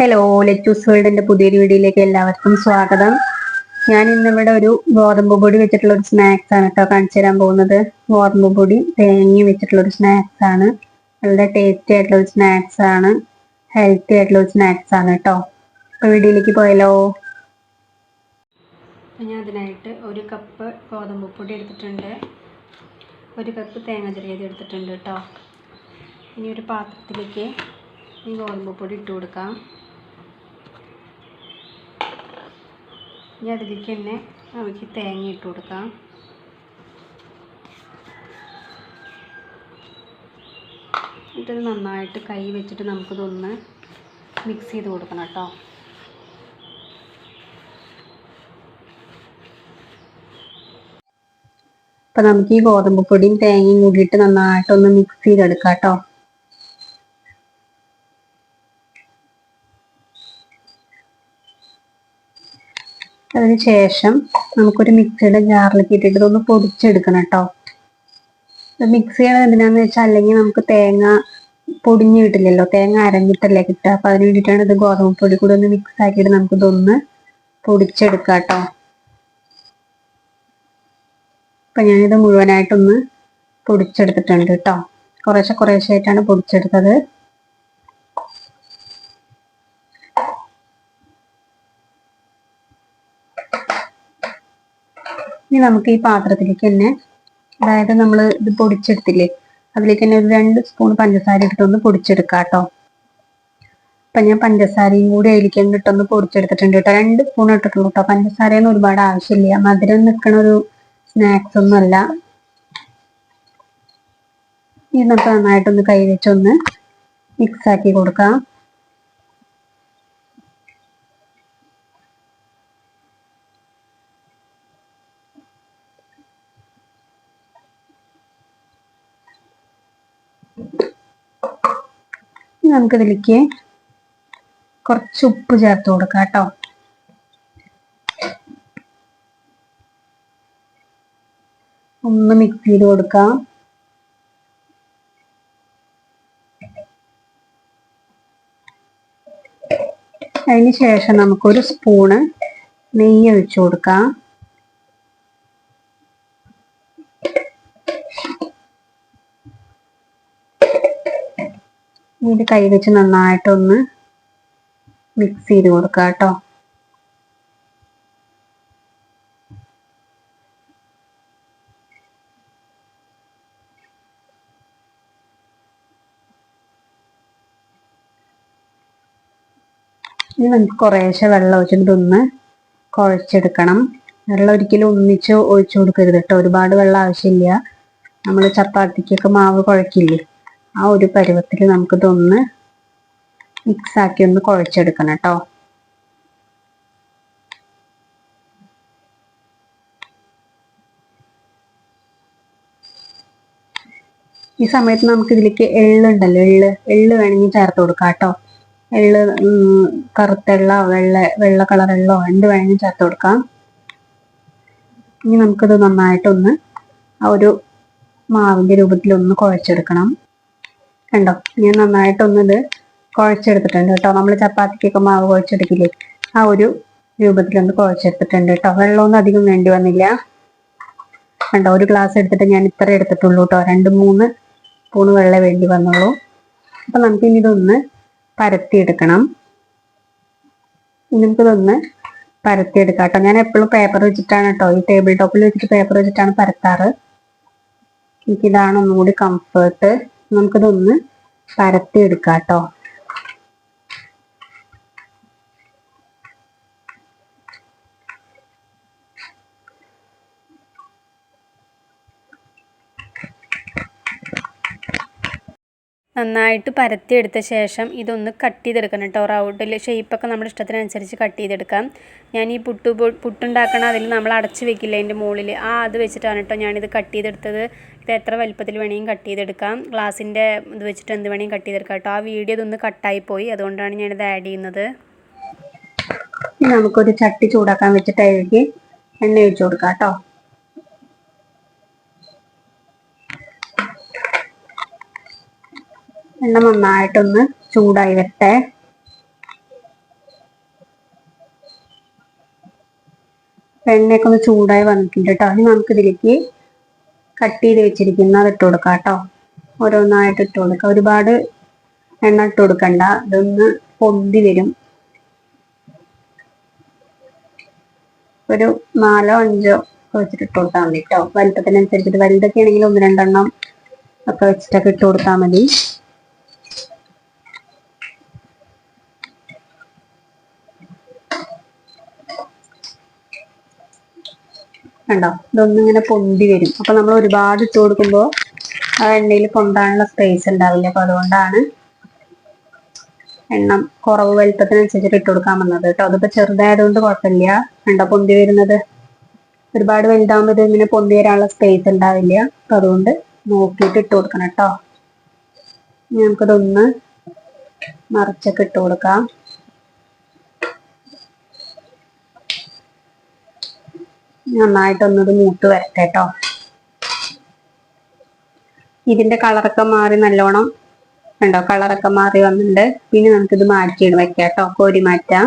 Hello lettuce വേൾഡിന്റെ പുതിയൊരു വീഡിയോയിലേക്ക് എല്ലാവർക്കും സ്വാഗതം. ഞാൻ ഇന്നിവിടെ ഒരു ഗോതമ്പ് പൊടി വെച്ചിട്ടുള്ള ഒരു സ്നാക്സ് ആണ് കേട്ടോ കാണിച്ചു തരാൻ പോകുന്നത്. ഗോതമ്പ് പൊടി തേങ്ങി വെച്ചിട്ടുള്ള ഒരു സ്നാക്സ് ആണ്. നല്ല ടേസ്റ്റി ആയിട്ടുള്ള ഒരു സ്നാക്സ് ആണ്. ഹെൽത്തി ആയിട്ടുള്ള ഒരു സ്നാക്സ് ആണ് കേട്ടോ അപ്പൊ വീഡിയോയിലേക്ക് പോയാലോ? ഞാൻ അതിനായിട്ട് ഒരു കപ്പ് ഗോതമ്പ് പൊടി എടുത്തിട്ടുണ്ട്. ഒരു കപ്പ് തേങ്ങ ചെറിയത് എടുത്തിട്ടുണ്ട് കേട്ടോ ഇനി ഒരു പാത്രത്തിലേക്ക് ഈ ഗോതമ്പ് പൊടി ഇട്ട് കൊടുക്കാം. ഇനി അതിലേക്ക് തന്നെ നമുക്ക് തേങ്ങ ഇട്ട് കൊടുക്കാം. എന്നിട്ടത് നന്നായിട്ട് കൈ വെച്ചിട്ട് നമുക്കിതൊന്ന് മിക്സ് ചെയ്ത് കൊടുക്കണം കേട്ടോ. അപ്പം നമുക്ക് ഈ ഗോതമ്പ് പൊടിയും തേങ്ങയും കൂടിയിട്ട് നന്നായിട്ടൊന്ന് മിക്സ് ചെയ്തെടുക്കാം കേട്ടോ. അതിന് ശേഷം നമുക്കൊരു മിക്സിയുടെ ജാറിലേക്ക് ഇട്ടിട്ട് ഇതൊന്ന് പൊടിച്ചെടുക്കണം കേട്ടോ മിക്സ് ചെയ്യണത് എന്തിനാന്ന് വെച്ചാൽ അല്ലെങ്കിൽ നമുക്ക് തേങ്ങ പൊടിഞ്ഞു കിട്ടില്ലല്ലോ തേങ്ങ അരഞ്ഞിട്ടല്ലേ കിട്ടുക. അപ്പൊ അതിന് വേണ്ടിയിട്ടാണ് ഇത് ഗോതമ്പ് പൊടി കൂടി ഒന്ന് മിക്സ് ആക്കിയിട്ട് നമുക്ക് ഇതൊന്ന് പൊടിച്ചെടുക്കാം കേട്ടോ അപ്പൊ ഞാനിത് മുഴുവനായിട്ടൊന്ന് പൊടിച്ചെടുത്തിട്ടുണ്ട് കേട്ടോ കുറേശ്ശെ കുറേശ്ശെ ആയിട്ടാണ് പൊടിച്ചെടുത്തത്. ഇനി നമുക്ക് ഈ പാത്രത്തിലേക്ക് തന്നെ അതായത് നമ്മൾ ഇത് പൊടിച്ചെടുത്തില്ലേ അതിലേക്ക് തന്നെ ഒരു രണ്ട് സ്പൂൺ പഞ്ചസാര ഇട്ടൊന്ന് പൊടിച്ചെടുക്കാം കേട്ടോ അപ്പൊ ഞാൻ പഞ്ചസാരയും കൂടി അതിലേക്ക് ഇട്ടൊന്ന് പൊടിച്ചെടുത്തിട്ടുണ്ട് കേട്ടോ. രണ്ട് സ്പൂൺ ഇട്ടിട്ടുള്ളൂ കേട്ടോ. പഞ്ചസാരയൊന്നും ഒരുപാട് ആവശ്യമില്ല. മധുരം നിൽക്കണ ഒരു സ്നാക്സ് ഒന്നും അല്ല. ഇനി നമുക്ക് നന്നായിട്ടൊന്ന് കൈ വെച്ചൊന്ന് മിക്സ് ആക്കി കൊടുക്കാം. നമുക്കിതിലേക്ക് കുറച്ച് ഉപ്പ് ചേർത്ത് കൊടുക്കാം കേട്ടോ. ഒന്ന് മിക്സ് ചെയ്ത് കൊടുക്കാം. അതിന് ശേഷം നമുക്കൊരു സ്പൂണ് നെയ്യ് ഒഴിച്ചു കൊടുക്കാം. ഇത് കൈ വെച്ച് നന്നായിട്ടൊന്ന് മിക്സ് ചെയ്ത് കൊടുക്കുക കേട്ടോ ഇനി നമുക്ക് കുറേശ്ശെ വെള്ളം ഒഴിച്ചിട്ട് ഒന്ന് കുഴച്ചെടുക്കണം. വെള്ളം ഒരിക്കലും ഒന്നിച്ച് ഒഴിച്ചു കൊടുക്കരുത് കേട്ടോ ഒരുപാട് വെള്ളം ആവശ്യമില്ല. നമ്മൾ ചപ്പാത്തിക്കൊക്കെ മാവ് കുഴക്കില്ലേ? ആ ഒരു പരുവത്തിൽ നമുക്കിതൊന്ന് മിക്സ് ആക്കി ഒന്ന് കുഴച്ചെടുക്കണം കേട്ടോ. ഈ സമയത്ത് നമുക്ക് ഇതിലേക്ക് എള്ളുണ്ടല്ലോ എള്ള് എള്ള് വേണമെങ്കിൽ ചേർത്ത് കൊടുക്കാം കേട്ടോ. എള്ള് കറുത്തെള്ള വെള്ള വെള്ള കളർ എള്ളോ എന്ത് വേണമെങ്കിൽ ചേർത്ത് കൊടുക്കാം. ഇനി നമുക്കിത് നന്നായിട്ടൊന്ന് ആ ഒരു മാവിന്റെ രൂപത്തിൽ ഒന്ന് കുഴച്ചെടുക്കണം. കണ്ടോ? ഞാൻ നന്നായിട്ടൊന്നത് കുഴച്ചെടുത്തിട്ടുണ്ട് കേട്ടോ. നമ്മൾ ചപ്പാത്തിക്കൊക്കെ മാവ് കുഴച്ചെടുക്കില്ലേ? ആ ഒരു രൂപത്തിലൊന്ന് കുഴച്ചെടുത്തിട്ടുണ്ട് കേട്ടോ. വെള്ളമൊന്നും അധികം വേണ്ടി വന്നില്ല. കണ്ടോ? ഒരു ഗ്ലാസ് എടുത്തിട്ട് ഞാൻ ഇത്ര എടുത്തിട്ടുള്ളൂ കേട്ടോ. രണ്ട് മൂന്ന് സ്പൂണ് വെള്ളം വേണ്ടി വന്നുള്ളൂ. അപ്പൊ നമുക്ക് ഇനി ഇതൊന്ന് പരത്തിയെടുക്കണം. നമുക്കിതൊന്ന് പരത്തിയെടുക്കാം കേട്ടോ. ഞാൻ എപ്പോഴും പേപ്പർ വെച്ചിട്ടാണ് കേട്ടോ. ഈ ടേബിൾ ടോപ്പിൽ വെച്ചിട്ട് പേപ്പർ വെച്ചിട്ടാണ് പരത്താറ്. എനിക്കിതാണ് ഒന്നുകൂടി കംഫേർട്ട് നമുക്കിതൊന്ന് പരത്തി എടുക്കാം കേട്ടോ നന്നായിട്ട് പരത്തിയെടുത്ത ശേഷം ഇതൊന്ന് കട്ട് ചെയ്തെടുക്കണം കേട്ടോ. റൗണ്ടിൽ ഷേപ്പൊക്കെ നമ്മുടെ ഇഷ്ടത്തിനനുസരിച്ച് കട്ട് ചെയ്തെടുക്കാം. ഞാൻ ഈ പുട്ട് പുട്ടുണ്ടാക്കണ അതിൽ നമ്മൾ അടച്ച് വെക്കില്ല അതിന്റെ മുകളിൽ? ആ അത് വെച്ചിട്ടാണ് കേട്ടോ ഞാനിത് കട്ട് ചെയ്തെടുത്തത്. ഇത് എത്ര വലുപ്പത്തിൽ വേണമെങ്കിലും കട്ട് ചെയ്തെടുക്കാം. ഗ്ലാസിന്റെ ഇത് വെച്ചിട്ട് എന്ത് വേണമെങ്കിലും കട്ട് ചെയ്തെടുക്കാം കേട്ടോ. ആ വീഡിയോ ഇതൊന്ന് കട്ടായി പോയി. അതുകൊണ്ടാണ് ഞാനിത് ആഡ് ചെയ്യുന്നത്. നമുക്കൊരു ചട്ടി ചൂടാക്കാൻ വെച്ചിട്ടായിരിക്കും എണ്ണ ഒഴിച്ചു കൊടുക്കാം കേട്ടോ. എണ്ണ നന്നായിട്ടൊന്ന് ചൂടായി വരട്ടെ. എണ്ണയൊക്കെ ഒന്ന് ചൂടായി വന്നിട്ടുണ്ട് കേട്ടോ ഇനി നമുക്ക് ഇതിലേക്ക് കട്ട് ചെയ്ത് വെച്ചിരിക്കുന്ന അത് ഇട്ട് കൊടുക്കാം കേട്ടോ ഓരോന്നായിട്ട് ഇട്ട് കൊടുക്കാം. ഒരുപാട് എണ്ണ ഇട്ട് കൊടുക്കണ്ട. ഇതൊന്ന് പൊന്തി വരും. ഒരു നാലോ അഞ്ചോ വെച്ചിട്ട് ഇട്ട് കൊടുത്താൽ മതി കേട്ടോ വലുപ്പത്തിനനുസരിച്ചിട്ട് വലുതൊക്കെ ആണെങ്കിൽ ഒന്ന് രണ്ടെണ്ണം ഒക്കെ വെച്ചിട്ടൊക്കെ ഇട്ട് കൊടുത്താൽ മതി. കണ്ടോ? ഇതൊന്നും ഇങ്ങനെ പൊന്തി വരും. അപ്പൊ നമ്മൾ ഒരുപാട് ഇട്ട് കൊടുക്കുമ്പോൾ ആ എണ്ണയിൽ പൊന്താനുള്ള സ്പേസ് ഉണ്ടാവില്ല. അപ്പൊ അതുകൊണ്ടാണ് എണ്ണം കുറവ് വലുപ്പത്തിനനുസരിച്ചിട്ട് ഇട്ട് കൊടുക്കാൻ വന്നത് കേട്ടോ. അതിപ്പോ ചെറുതായതുകൊണ്ട് കുഴപ്പമില്ല. കണ്ടോ പൊന്തി വരുന്നത്? ഒരുപാട് വലുതാകുമ്പോൾ ഇത് ഇങ്ങനെ പൊന്തി വരാനുള്ള സ്പേസ് ഉണ്ടാവില്ല. അപ്പൊ അതുകൊണ്ട് നോക്കിയിട്ട് ഇട്ട് കൊടുക്കണം കേട്ടോ. നമുക്കിതൊന്ന് മറിച്ചൊക്കെ ഇട്ട് കൊടുക്കാം. നന്നായിട്ടൊന്നത് മൂത്ത് വരട്ടെ കേട്ടോ ഇതിന്റെ കളറൊക്കെ മാറി നല്ലോണം കണ്ടോ? കളറൊക്കെ മാറി വന്നിട്ടുണ്ട്. പിന്നെ നമുക്കിത് മാറ്റി വെക്കാം കേട്ടോ കോരി മാറ്റാം.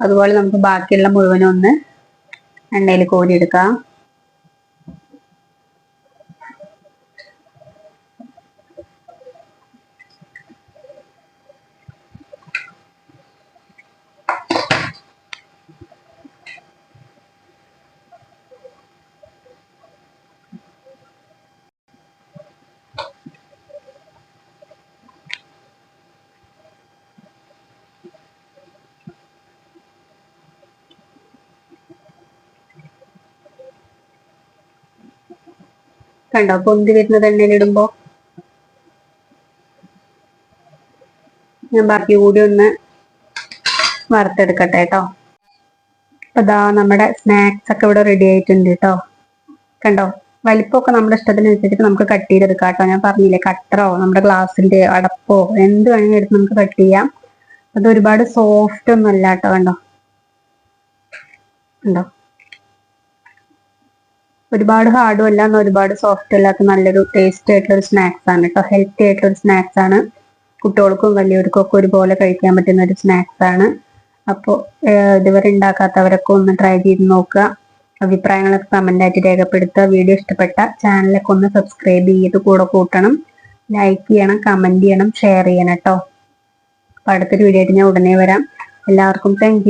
അതുപോലെ നമുക്ക് ബാക്കിയുള്ള മുഴുവനും ഒന്ന് കോരി കോരിയെടുക്കാം. കണ്ടോ? പൊന്തി വരുന്നത് എണ്ണയിലിടുമ്പോ ഞാൻ ബാക്കി കൂടി ഒന്ന് വറുത്തെടുക്കട്ടെ കേട്ടോ അപ്പൊ ഇതാ നമ്മുടെ സ്നാക്സ് ഒക്കെ ഇവിടെ റെഡി ആയിട്ടുണ്ട് കേട്ടോ കണ്ടോ? വലിപ്പമൊക്കെ നമ്മുടെ ഇഷ്ടത്തിനനുസരിച്ചിട്ട് നമുക്ക് കട്ട് ചെയ്തെടുക്കാം കേട്ടോ ഞാൻ പറഞ്ഞില്ലേ കട്ടറോ നമ്മുടെ ഗ്ലാസിന്റെ അടപ്പോ എന്ത് വേണമെങ്കിലും എടുത്ത് നമുക്ക് കട്ട് ചെയ്യാം. അത് ഒരുപാട് സോഫ്റ്റ് ഒന്നും അല്ല കേട്ടോ കണ്ടോ? കണ്ടോ? ഒരുപാട് ഹാർഡും അല്ല എന്നാൽ ഒരുപാട് സോഫ്റ്റ് അല്ലാത്ത നല്ലൊരു ടേസ്റ്റ് ആയിട്ടുള്ള ഒരു സ്നാക്സ് ആണ്. കേട്ടോ ഹെൽത്തി ആയിട്ടുള്ള ഒരു സ്നാക്സ് ആണ്. കുട്ടികൾക്കും വലിയവർക്കും ഒക്കെ ഒരുപോലെ കഴിക്കാൻ പറ്റുന്ന ഒരു സ്നാക്സ് ആണ്. അപ്പോൾ ഇതുവരെ ഉണ്ടാക്കാത്തവരൊക്കെ ഒന്ന് ട്രൈ ചെയ്ത് നോക്കുക. അഭിപ്രായങ്ങളൊക്കെ കമന്റ് ആയിട്ട് രേഖപ്പെടുത്തുക. വീഡിയോ ഇഷ്ടപ്പെട്ട ചാനലൊക്കെ ഒന്ന് സബ്സ്ക്രൈബ് ചെയ്ത് കൂടെ കൂട്ടണം. ലൈക്ക് ചെയ്യണം കമന്റ് ചെയ്യണം ഷെയർ ചെയ്യണം കേട്ടോ അപ്പൊ അടുത്തൊരു വീഡിയോ ആയിട്ട് ഞാൻ ഉടനെ വരാം. എല്ലാവർക്കും താങ്ക്